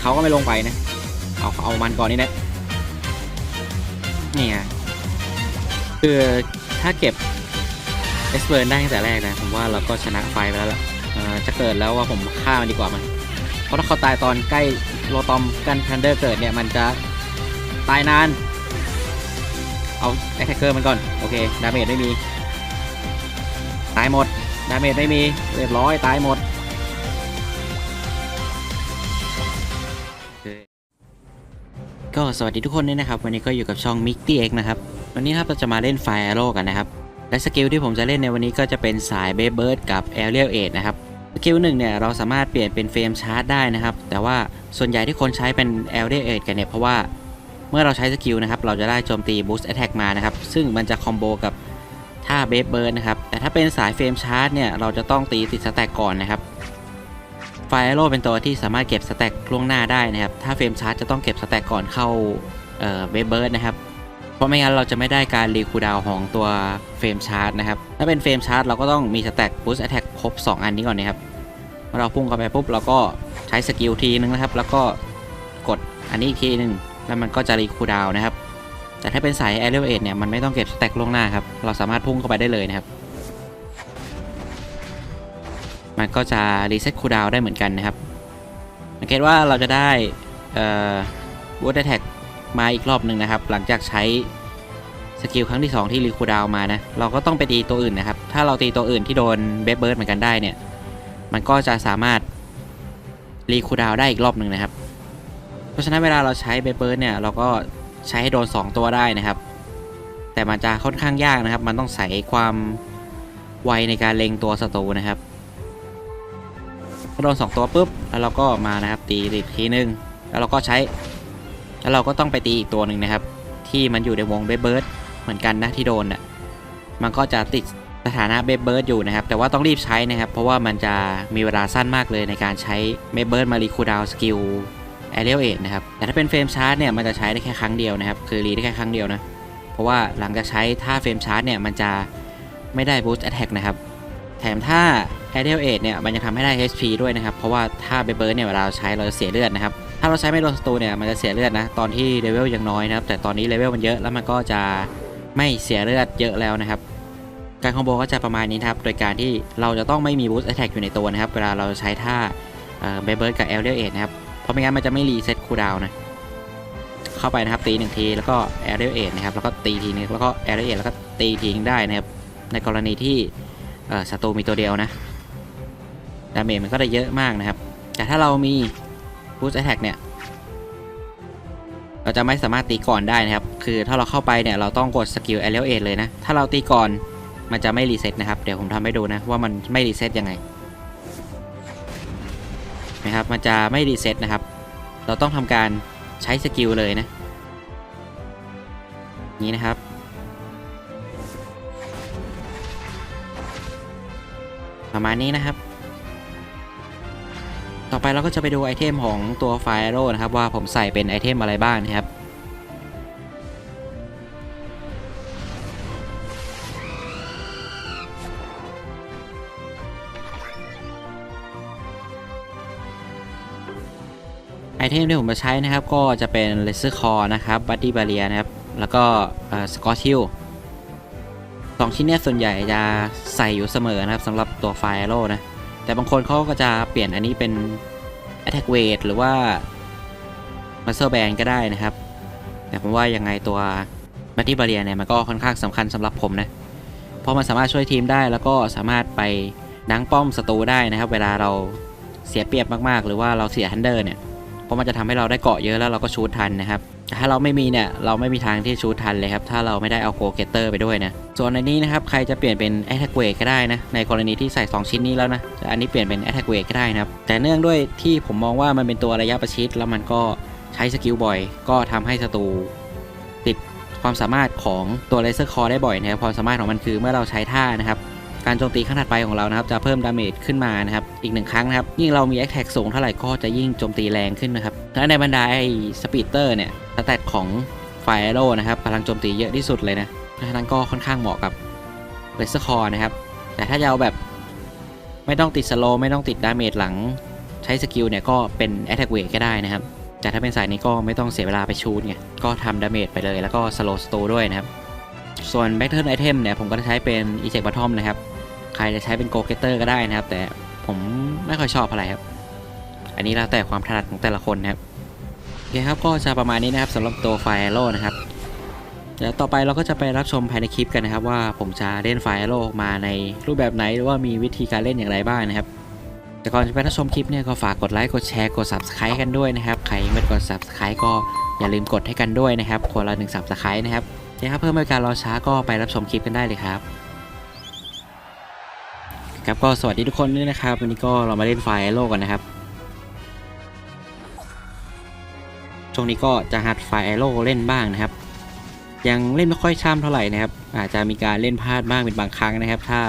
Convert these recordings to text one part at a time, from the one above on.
เขาก็ไม่ลงไปนะ เอาเอามันก่อนนี่นะนี่ไงคือถ้าเก็บเอสเบิร์นได้ตั้งแต่แรกนะ ผมว่าเราก็ชนะไฟไปแล้วล่ะจะเกิดแล้วว่าผมฆ่ามันดีกว่ามันเพราะถ้าเขาตายตอนใกล้โรตอมกันทันเดอร์เกิดเนี่ย มันจะตายนาน เอาแอคแทกเกอร์มันก่อน โอเค ดาเมจไม่มี ตายหมด ดาเมจไม่มี เรียบร้อย ตายหมด ก็สวัสดีทุกคนด้วยนะครับ วันนี้ก็อยู่กับช่อง m i k t y X นะครับ วันนี้ครับเราจะมาเล่นไฟแอโร่กันนะครับ และสกิลที่ผมจะเล่นในวันนี้ก็จะเป็นสายเบเบิร์ดกับแอเรียลเอทนะครับ สกิลหนึ่งเนี่ยเราสามารถเปลี่ยนเป็นเฟรมชาร์จได้นะครับ แต่ว่าส่วนใหญ่ที่คนใช้เป็นแอเรียลเอทกันเนี่ยเพราะว่าเมื่อเราใช้สกิลนะครับเราจะได้โจมตี Boost Attack มานะครับ ซึ่งมันจะคอมโบกับท่าเบเบิร์ดนะครับ แต่ถ้าเป็นสายเฟรมชาร์จเนี่ยเราจะต้องตีติดสแต็กก่อนนะครับ ไฟโร่เป็นตัวที่สามารถเก็บสแต็กล่วงหน้าได้นะครับ ถ้าเฟรมชาร์จจะต้องเก็บสแต็กก่อนเข้าเอ่อเบเบิร์ดนะครับ เพราะไม่งั้นเราจะไม่ได้การรีคูดาวของตัวเฟรมชาร์จนะครับ ถ้าเป็นเฟรมชาร์จเราก็ต้องมีสแต็กบูสต์แอทแทกครบ 2 อันนี้ก่อนนะครับเมื่อเราพุ่งเข้าไปปุ๊บเราก็ใช้สกิลทีนึงนะครับ แล้วก็กดอันนี้อีกทีนึงแล้วมันก็จะรีคูดาวนะครับ แต่ถ้าเป็นสายแอเรียลเอเนี่ยมันไม่ต้องเก็บสแต็กล่วงหน้าครับ เราสามารถพุ่งเข้าไปได้เลยนะครับ มันก็จะรีเซ็ตคูลดาวได้เหมือนกันนะครับสังเกตว่าเราจะได้บูทแท็กมาอีกรอบหนึ่งนะครับ หลังจากใช้สกิลครั้งที่ 2 ที่รีคูลดาวมานะ เราก็ต้องไปตีตัวอื่นนะครับ ถ้าเราตีตัวอื่นที่โดนเบฟเบิร์ดเหมือนกันได้เนี่ย มันก็จะสามารถรีคูลดาวได้อีกรอบหนึ่งนะครับ เพราะฉะนั้นเวลาเราใช้เบฟเบิร์ดเนี่ย เราก็ใช้ให้โดน 2 ตัวได้นะครับ แต่มันจะค่อนข้างยากนะครับ มันต้องใส่ความไวในการเล็งตัวศัตรูนะครับ อโดนสองตัวปุ๊บ แล้วเราก็มานะครับตีอีกทีนึง แล้วเราก็ใช้ แล้วเราก็ต้องไปตีอีกตัวหนึ่งนะครับ ที่มันอยู่ในวงเบเบิร์ดเหมือนกันนะที่โดนอะ มันก็จะติดสถานะเบเบิร์ดอยู่นะครับ แต่ว่าต้องรีบใช้นะครับ เพราะว่ามันจะมีเวลาสั้นมากเลยในการใช้เบเบิร์ดมารีคูดาวสกิลแอเรียลเอนะครับ แต่ถ้าเป็นเฟรมชาร์จเนี่ยมันจะใช้ได้แค่ครั้งเดียวนะครับ คือรีได้แค่ครั้งเดียวนะ เพราะว่าหลังจากใช้ท่าเฟรมชาร์จเนี่ยมันจะไม่ได้บูสต์แอตแทกนะครับ แถมถ้า a อ r i a l Aid เนี่ยมันจะทำให้ได้ HP ด้วยนะครับ เพราะว่าถ้าเบเบิร์เนี่ยเวลาเราใช้เราจะเสียเลือดนะครับ ถ้าเราใช้ไม่โดนศัตรูเนี่ยมันจะเสียเลือดนะ ตอนที่เลเวลยังน้อยนะครับ แต่ตอนนี้เลเวลมันเยอะแล้วมันก็จะไม่เสียเลือดเยอะแล้วนะครับ การคอมโบก็จะประมาณนี้ครับ โดยการที่เราจะต้องไม่มี Boost Attack อยู่ในตัวนะครับ เวลาเราใช้ท่าเบเบิร์กับ a อ r i a l Aid นะครับ เพราะไม่งั้นมันจะไม่รีเซ็ตคูลดาวน์นะ เข้าไปนะครับตีหนึ่งทีแล้วก็ a อ r i a l Aid นะครับ แล้วก็ตีทีนึงแล้วก็ a อ r i a l Aid แล้วก็ตีทีนึงได้นะครับ ในกรณีที่เอ่อศัตรูมีตัวเดียวนะ ดาเมจมันก็ได้เยอะมากนะครับ แต่ถ้าเรามี Boost Attack เนี่ย เราจะไม่สามารถตีก่อนได้นะครับ คือถ้าเราเข้าไปเนี่ยเราต้องกดสกิล a อ r i a l Aid เลยนะ ถ้าเราตีก่อนมันจะไม่รีเซ็ตนะครับ เดี๋ยวผมทำให้ดูนะว่ามันไม่รีเซ็ตยังไงนะครับ มันจะไม่รีเซ็ตนะครับ เราต้องทำการใช้สกิลเลยนะ นี้นะครับประมาณนี้นะครับ ต่อไปเราก็จะไปดูไอเทมของตัวไฟโร่นะครับว่าผมใส่เป็นไอเทมอะไรบ้างนะครับไอเทมที่ผมจะใช้นะครับก็จะเป็นเลเซอร์คอนะครับบัตตี้บาเรียนะครับ แล้วก็สกอตทิลสองชิ้นนี้ส่วนใหญ่จะใส่อยู่เสมอนะครับสำหรับตัวไฟโร่นะ แต่บางคนเขาก็จะเปลี่ยนอันนี้เป็น Attack Weight หรือว่า Muscle Band ก็ได้นะครับ แต่ผมว่ายังไงตัว b a t t y Barrier เนี่ยมันก็ค่อนข้างสำคัญสำหรับผมนะ เพราะมันสามารถช่วยทีมได้แล้วก็สามารถไปดังป้อมศัตรูได้นะครับ เวลาเราเสียเปรียบมากๆ หรือว่าเราเสียฮันเดอร์เนี่ยเพราะมันจะทำให้เราได้เกาะเยอะแล้วเราก็ชูดทันนะครับแต่ถ้าเราไม่มีเนี่ยเราไม่มีทางที่ชูดทันเลยครับ ถ้าเราไม่ได้เอาโกเกเตอร์ไปด้วยนะ ส่วนในนี้นะครับใครจะเปลี่ยนเป็น Attack Weight ก็ได้นะในกรณีที่ใส่ 2 ชิ้นนี้แล้วนะอันนี้เปลี่ยนเป็น Attack Weight ก็ได้นะครับแต่เนื่องด้วยที่ผมมองว่ามันเป็นตัวระยะประชิดแล้วมันก็ใช้สกิลบ่อย ก็ทำให้ศัตรูติดความสามารถของตัวเลเซอร์คอได้บ่อยนะครับความสามารถของมันคือเมื่อเราใช้ท่านะครับการโจมตีขั้นถัดไปของเรานะครับจะเพิ่มดาเมจขึ้นมานะครับอีกหนึ่งครั้งนะครับยิ่งเรามีแอคแท็กสูงเท่าไหร่ก็จะยิ่งโจมตีแรงขึ้นนะครับและในบรรดาไอ้สปีดเตอร์เนี่ยสแตทของไฟโร่นะครับพลังโจมตีเยอะที่สุดเลยนะ เพราะฉะนั้นก็ค่อนข้างเหมาะกับเลเซอร์คอนะครับ แต่ถ้าจะเอาแบบไม่ต้องติดสโลว์ไม่ต้องติดดาเมจหลังใช้สกิลเนี่ยก็เป็น Attack Weight ก็ได้นะครับ แต่ถ้าเป็นสายนี้ก็ไม่ต้องเสียเวลาไปชูดไง ก็ทำดาเมจไปเลยแล้วก็ Slow Store ด้วยนะครับ ส่วน Back Turn Item เนี่ยผมก็จะใช้เป็น Eject Bottom นะครับ ใครจะใช้เป็น Go Getter ก็ได้นะครับ แต่ผมไม่ค่อยชอบอะไรครับ อันนี้แล้วแต่ความถนัดของแต่ละคนนะครับโอเคครับก็จะประมาณนี้นะครับสำหรับตัว Fire Arrow นะครับ เดี๋ยวต่อไปเราก็จะไปรับชมภายในคลิปกันนะครับ ว่าผมจะเล่น Fire Arrow ออกมาในรูปแบบไหนหรือว่ามีวิธีการเล่นอย่างไรบ้างนะครับ แต่ก่อนจะไปรับชมคลิปเนี่ยก็ฝากกดไลค์กดแชร์กด Subscribe กันด้วยนะครับใครไม่กด Subscribe ก็อย่าลืมกดให้กันด้วยนะครับคนละหนึ่ง Subscribe นะครับโอเคครับเพื่อไม่ให้การรอช้าก็ไปรับชมคลิปกันได้เลยครับ ครับก็สวัสดีทุกคนด้วยนะครับ วันนี้ก็เรามาเล่นไฟโลกันนะครับช่วงนี้ก็จะหัดไฟโลเล่นบ้างนะครับ ยังเล่นไม่ค่อยช่ำเท่าไหร่นะครับ อาจจะมีการเล่นพลาดบ้างเป็นบางครั้งนะครับ ถ้า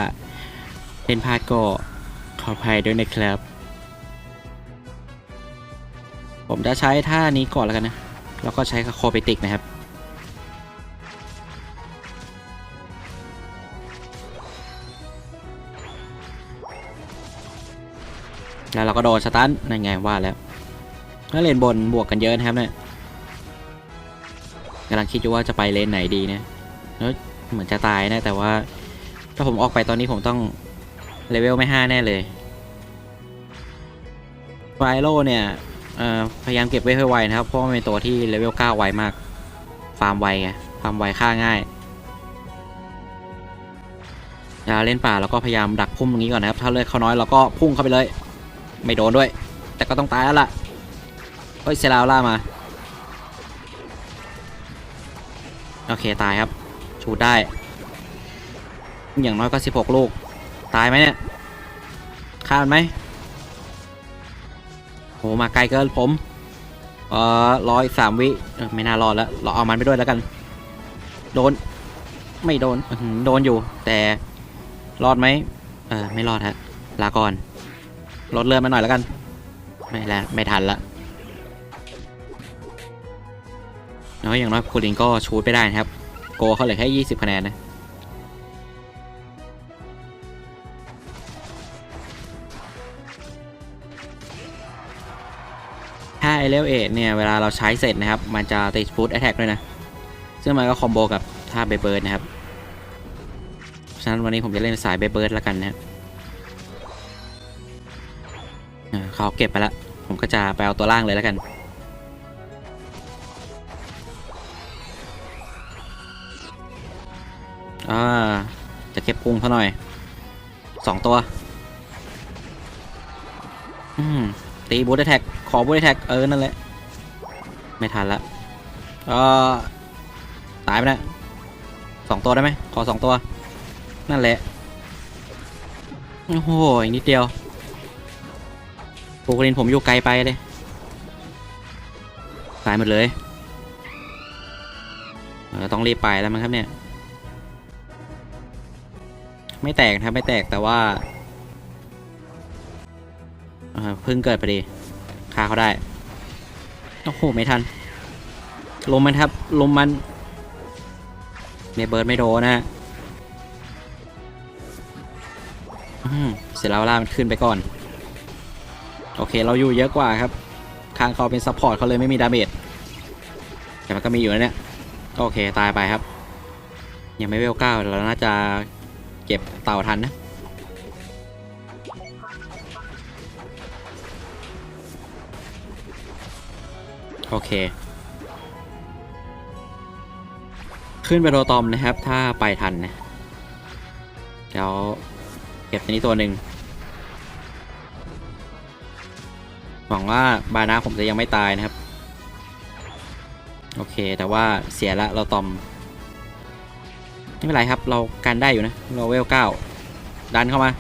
เล่นพลาดก็ขออภัยด้วยนะครับ ผมจะใช้ท่านี้ก่อนแล้วกันนะ แล้วก็ใช้คาโคเปติกนะครับแล้วเราก็โดนสตันนั่นไงว่าแล้วถ้าเลนบนบวกกันเยอะนะครับเนี่ย กำลังคิดอยู่ว่าจะไปเลนไหนดีนะแล้วเหมือนจะตายนะ แต่ว่า ถ้าผมออกไปตอนนี้ผมต้องเลเวลไม่5แน่เลยไฟโลเนี่ยพยายามเก็บไว้ให้ไวนะครับ เพราะมันเป็นตัวที่เลเวล9ไวมาก ฟาร์มไวไง ฟาร์มไวฆ่าง่ายเลาเล่นป่าเราก็พยายามดักพุ่มตรงนี้ก่อนนะครับ ถ้าเลือดเขาน้อยเราก็พุ่งเข้าไปเลย ไม่โดนด้วย แต่ก็ต้องตายแล้วล่ะเฮ้ยเซราวล่ามา โอเคตายครับ ชูดได้ อย่างน้อยก็ 16 ลูก ตายไหมเนี่ยฆ่ามันไหมโหมาไกลเกินผมเอ่อร้อยสามวิไม่น่ารอดแล้ว เราเอามันไปด้วยแล้วกัน โดน ไม่โดนโดนอยู่ แต่รอดไหมเออไม่รอดฮะลาก่อนลดเลือดมาหน่อยแล้วกัน ไม่แล้วไม่ทันละ น้อยอย่างน้อยคูลินก็ชูดไปได้นะครับ โกเขาเหลือแค่ 20 คะแนนนะถ้าไอเลเวเอเนี่ย เวลาเราใช้เสร็จนะครับ มันจะติดฟูดแอ t แทกด้วยนะ ซึ่งมันก็คอมโบกับท่าเบเบิร์ดนะครับ ฉะนั้นวันนี้ผมจะเล่นสายเบเบิร์ดแล้วกันนะครับเขาเก็บไปแล้ว ผมก็จะไปเอาตัวล่างเลยแล้วกัน อ่า จะเก็บพุงเขาหน่อยสองตัว อืม ตีบูทแท็ก ขอบูทแท็ก เออ นั่นแหละ ไม่ทันละเออตายไปนะสองตัวได้ไหม ขอสองตัว นั่นแหละ โอ้โห อีกนิดเดียวโปรกรินผมอยู่ไกลไปเลย ตายหมดเลย เออ ต้องรีบไปแล้วมั้งครับเนี่ย ไม่แตกนะครับไม่แตกแต่ว่าเพิ่งเกิดพอดีฆ่าเขาได้ โอ้โห ไม่ทัน ลมมันครับ ลมมันเนเบิร์ดไม่โดนนะฮะเสร็จแล้วล่ามันขึ้นไปก่อน โอเค เราอยู่เยอะกว่าครับ คางเขาเป็นซัพพอร์ตเขาเลยไม่มีดาเมจ แต่มันก็มีอยู่นะเนี่ย ก็โอเค ตายไปครับ ยังไม่เวลเก้าเราน่าจะ ก็บเต่าทันนะ โอเค ขึ้นไปโรตอมนะครับ ถ้าไปทันนะเดี๋ยวเก็บตัวนี้ตัวหนึ่งหวังว่าบานาผมจะยังไม่ตายนะครับ โอเค แต่ว่าเสียละเราตอม ไม่เป็นไรครับ เรากันได้อยู่นะ เราเวลเก้าดันเข้ามา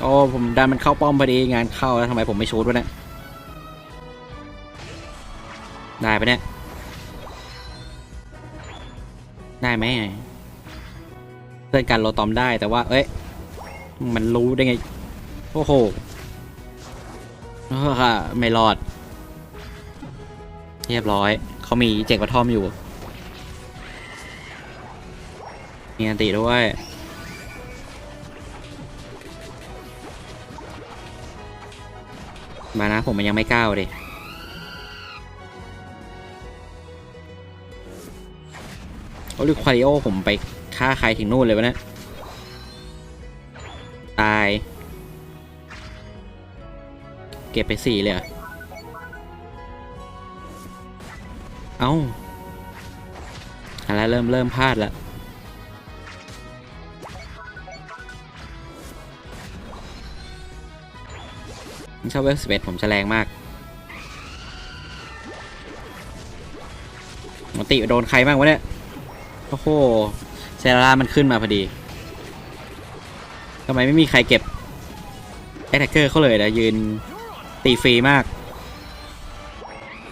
โอ้ผมดันมันเข้าป้อมพอดีงานเข้าแล้วทำไมผมไม่ชูดวะเนี่ยได้ปะเนี่ย ได้ไหมเพื่อนกันเราตอมได้แต่ว่า เอ้ย มันรู้ได้ไง โอ้โหเออค่ะไม่รอด เรียบร้อย เขามีเจกกระท่อมอยู่ มีอันติด้วยมานะผมมันยังไม่ก้าวเลยโอ้ลูกควาริโอผมไปฆ่าใครถึงนู่นเลยวะเนี่ยตาย เก็บไปสี่เลยเหรอเอ้าอะไรเริ่มเริ่มพลาดแล้ว ชอบเวลสเปดผมจะแรงมากมติโดนใครบ้างวะเนี่ย โอ้โหเซราร่ามันขึ้นมาพอดีทำไมไม่มีใครเก็บแอตแทกเกอร์เขาเลยนะยืนตีฟรีมาก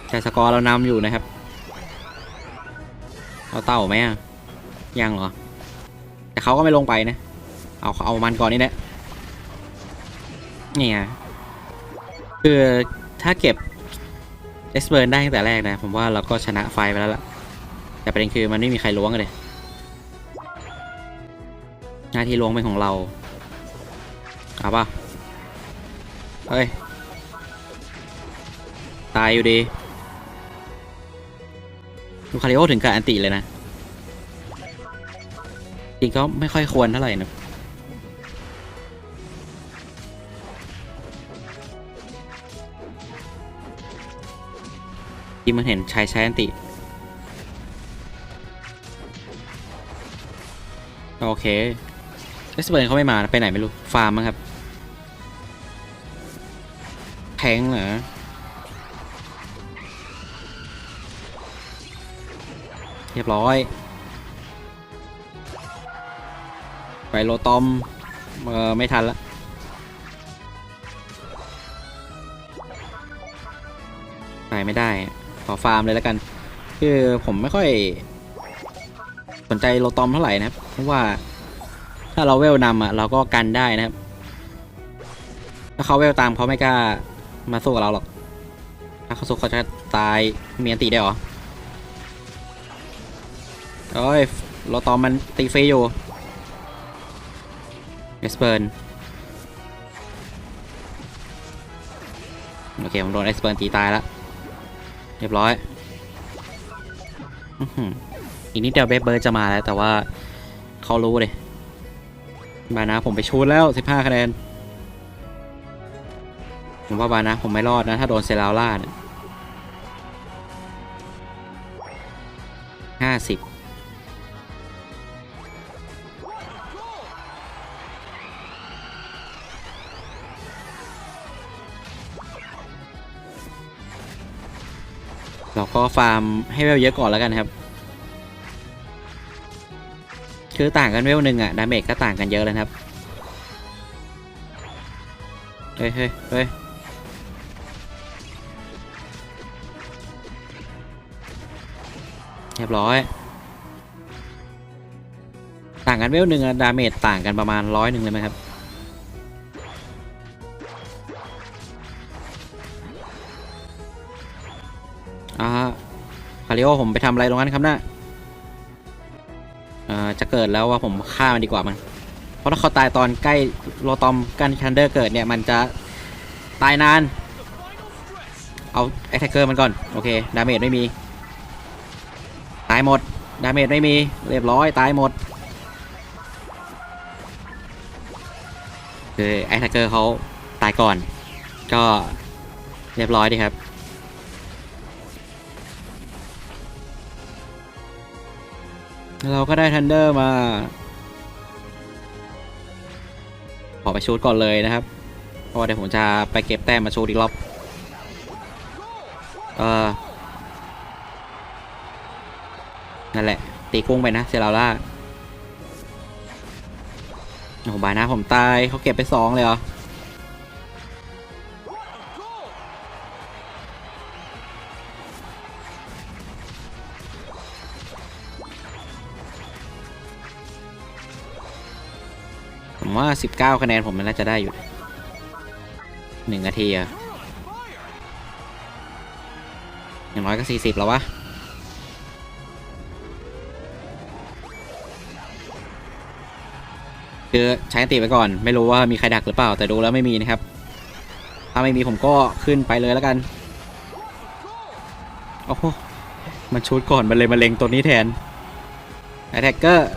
แต่สกอร์เรานำอยู่นะครับ เอาเต่าไหมอะ ยังเหรอ แต่เขาก็ไม่ลงไปนะ เอาเอามันก่อนนี่แหละนี่ไง คือถ้าเก็บเอสเบิร์นได้ตั้งแต่แรกนะ ผมว่าเราก็ชนะไฟไปแล้วล่ะ แต่ประเด็นคือมันไม่มีใครล้วงเลย หน้าที่ล้วงเป็นของเราเอาป่ะ เฮ้ย ตายอยู่ดีลูคาริโอถึงกับอันติเลยนะ จริงก็ไม่ค่อยควรเท่าไหร่นะ ที่มันเห็นชายใช้อันติ โอเคเอสเบิร์นเขาไม่มาไปไหนไม่รู้ ฟาร์มมั้งครับ แทงเหรอเรียบร้อย ไปโลตอม เออ ไม่ทันละไปไม่ได้ ขอฟาร์มเลยแล้วกัน คือผมไม่ค่อย สนใจโลตอมเท่าไหร่นะครับ เพราะว่าถ้าเราเวลนำอะเราก็กันได้นะครับ ถ้าเขาเวลตามเขาไม่กล้ามาสู้กับเราหรอก ถ้าเขาสู้เขาจะตายมีอันตีได้หรอเอ้ยโลตอมมันตีฟรีอยู่เอสเบิร์นโอเคผมโดนเอสเบิร์นตีตายแล้ว เรียบร้อยอีกนิดเดียวเบเบอร์จะมาแล้ว แต่ว่าเขารู้เลยบานะผมไปชูดแล้ว 15 คะแนน ผมว่าบานะผมไม่รอดนะ ถ้าโดนเซราล่าเนี่ยห้าสิบ เราก็ฟาร์มให้เวลเยอะก่อนแล้วกันครับ คือต่างกันเวลหนึ่งอะดาเมจก็ต่างกันเยอะเลยนะครับ เฮ้ยเฮ้ยเฮ้ยเรียบร้อย ต่างกันเวลหนึ่งอะดาเมจต่างกันประมาณร้อยหนึ่งเลยไหมครับ ริโอผมไปทำอะไรตรงนั้นครับนะ่ะเอ่อจะเกิดแล้วว่าผมฆ่ามันดีกว่ามัน เพราะถ้าเขาตายตอนใกล้โรตอมกันคันเดอร์เกิดเนี่ย มันจะตายนาน เอาแอคแทกเกอร์มันก่อน โอเค ดาเมจไม่มี ตายหมด ดาเมจไม่มี เรียบร้อย ตายหมดคือแอคแทกเกอร์เขาตายก่อน ก็เรียบร้อยดีครับ เราก็ได้ทันเดอร์มา ขอไปชูดก่อนเลยนะครับ เพราะว่าเดี๋ยวผมจะไปเก็บแต้มมาชูดอีกรอบ เออนั่นแหละ ตีกุ้งไปนะเซราล่าโอ้โหบายนะผมตายเขาเก็บไปสองเลยเหรอ ว่า 19 คะแนนผมมันน่าจะได้อยู่หนึ่งนาทีอะอย่างน้อยก็ 40 แล้ววะคือใช้ติไปก่อน ไม่รู้ว่ามีใครดักหรือเปล่า แต่ดูแล้วไม่มีนะครับ ถ้าไม่มีผมก็ขึ้นไปเลยแล้วกัน โอ้โห มันชูดก่อน มันเลยมาเล็งตัวนี้แทนแอทแทกเกอร์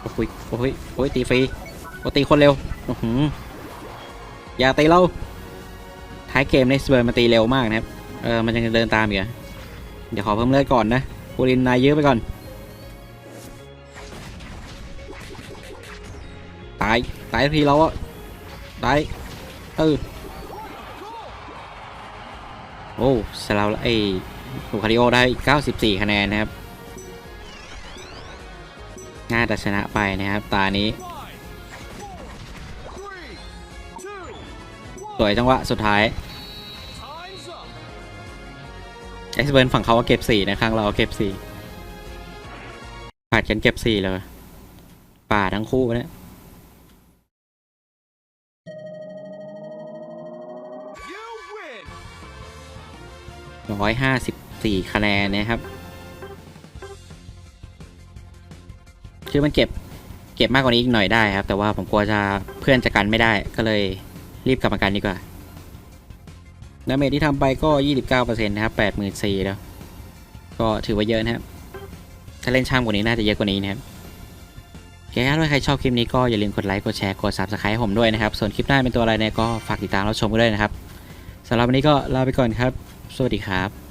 โอ้ยโอ้ยโอ้ยตีฟรี โอ้ตีคนเร็วอย่าตีเราท้ายเกมในสเบิร์มันตีเร็วมากนะครับ เออมันยังเดินตามอีกเหรอเดี๋ยวขอเพิ่มเลือดก่อนนะปูรินนายเยื้อไปก่อน ตาย ตายทีเราอะตาย เออ โอ้สลาวไอ้ลูคาริโอได้ 94 คะแนนนะครับ น่าจะชนะไปนะครับ ตานี้ สวยจังหวะสุดท้ายเอ็กซ์เบิร์นฝั่งเขาเก็บ4นะข้างเราเก็บ4ผัดกันเก็บ4เลย ป่าทั้งคู่เนี่ยร้อยห้าสิบสี่คะแนนนะครับ คือมันเก็บ เก็บมากกว่านี้อีกหน่อยได้ครับ แต่ว่าผมกลัวจะเพื่อนจะกันไม่ได้ก็เลย รีบกลับมากันดีกว่าดาเมจที่ทำไปก็ 29%นะครับ84,000แล้ว ก็ถือว่าเยอะนะครับ ถ้าเล่นช่างกว่านี้น่าจะเยอะกว่านี้นะครับโอเคถ้าใครชอบคลิปนี้ก็อย่าลืมกดไลค์ กดแชร์ กด subscribe ให้ผมด้วยนะครับ ส่วนคลิปหน้าเป็นตัวอะไรเนี่ยก็ฝากติดตามรับชมกันด้วยนะครับสำหรับวันนี้ก็ลาไปก่อนครับ สวัสดีครับ